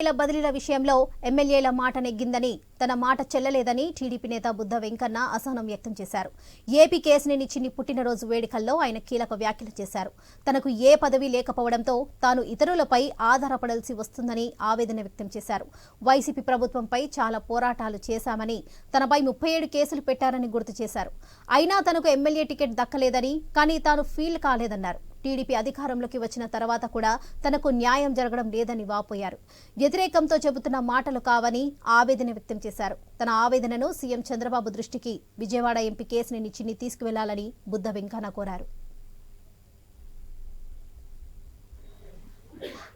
ఎమ్మెల్యేల బదిలీల విషయంలో ఎమ్మెల్యేల మాట నెగ్గిందని తన మాట చెల్లలేదని టీడీపీ నేత బుద్ధ వెంకన్న అసహనం వ్యక్తం చేశారు. ఏపీ కేసునేని చిన్ని పుట్టినరోజు వేడుకల్లో ఆయన కీలక వ్యాఖ్యలు చేశారు. తనకు ఏ పదవి లేకపోవడంతో తాను ఇతరులపై ఆధారపడాల్సి వస్తుందని ఆవేదన వ్యక్తం చేశారు. వైసీపీ ప్రభుత్వంపై చాలా పోరాటాలు చేశామని తనపై ముప్పై ఏడు కేసులు పెట్టారని గుర్తు చేశారు. అయినా తనకు ఎమ్మెల్యే టికెట్ దక్కలేదని కానీ తాను ఫీల్ కాలేదన్నారు. టీడీపీ అధికారంలోకి వచ్చిన తర్వాత కూడా తనకు న్యాయం జరగడం లేదని వాపోయారు. వ్యతిరేకంతో చెబుతున్న మాటలు కావని ఆవేదన వ్యక్తం చేశారు. తన ఆవేదనను సీఎం చంద్రబాబు దృష్టికి విజయవాడ ఎంపీ కేసుని చిన్ని తీసుకువెళ్ళాలని బుద్ధ వెంకన్న కోరారు.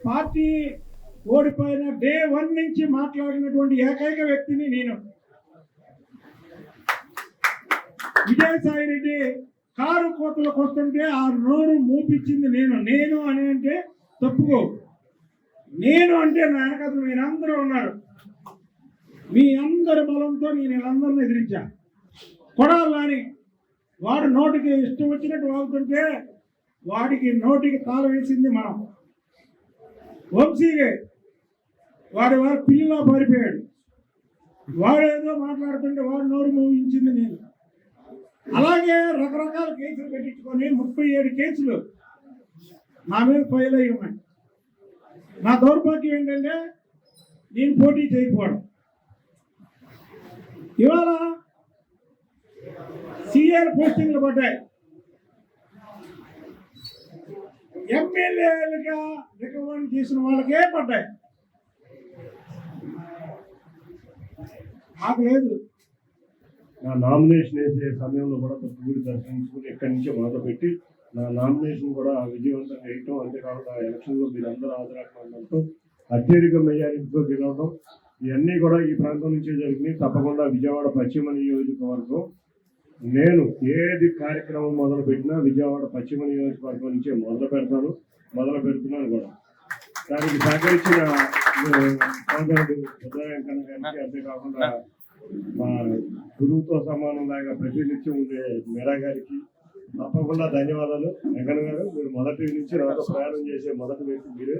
పార్టీ ఓడిపోయిన డే వన్ నుంచి మాట్లాడినటువంటి ఏకైక వ్యక్తిని నేను. విజయసాయి రెడ్డి కారు కోతలకు వస్తుంటే ఆ నోరు మూపించింది నేను. నేను అని అంటే తప్పుకో. నేను అంటే నా వెనకాల మీరందరూ ఉన్నారు. మీ అందరి బలంతో నేను వీళ్ళందరిని ఎదిరించా. కొడాలని వాడు నోటికి ఇష్టం వచ్చినట్టు వాగుతుంటే వాడికి నోటికి తాళం వేసింది మనం. వంశీగే వాడు వాడు పిల్లిలో పారిపోయాడు. వాడు ఏదో మాట్లాడుతుంటే వాడు నోరు మోగించింది నేను. అలాగే రకరకాల కేసులు పెట్టించుకొని ముప్పై ఏడు కేసులు నా మీద ఫైల్ అయ్యి ఉన్నాయి. నా దౌర్భాగ్యం ఏంటంటే నేను పోటీ చేయకపోవడం. ఇవాళ సిఆర్ పోస్టింగ్లు పడ్డాయి. ఎమ్మెల్యేలుగా రికమెండ్ చేసిన వాళ్ళకే పడ్డాయి. నాకు లేదు. నా నామినేషన్ వేసే సమయంలో కూడా తప్పుగుడి దర్శించుకుని ఎక్కడి నుంచో మొదలుపెట్టి నా నామినేషన్ కూడా విజయవంతంగా వేయటం అంతేకాకుండా ఎలక్షన్లో మీరందరూ అందరూ అత్యధిక మెజారిటీతో గెలవడం ఇవన్నీ కూడా ఈ ప్రాంతం నుంచే జరిగినాయి. తప్పకుండా విజయవాడ పశ్చిమ నియోజకవర్గం నేను ఏది కార్యక్రమం మొదలు పెట్టినా విజయవాడ పశ్చిమ నియోజకవర్గం నుంచే మొదలు పెడతాను మొదలు పెడుతున్నాను కూడా. దానికి సహకరించిన అంతేకాకుండా మా గురువుతో సమానం లాగా ప్రతినిత్యం ఉండే మేరా గారికి తప్పకుండా ధన్యవాదాలు. వెంకన్న గారు మీరు మొదటి నుంచి నాతో ప్రయాణం చేసే మొదటి వ్యక్తి మీరే.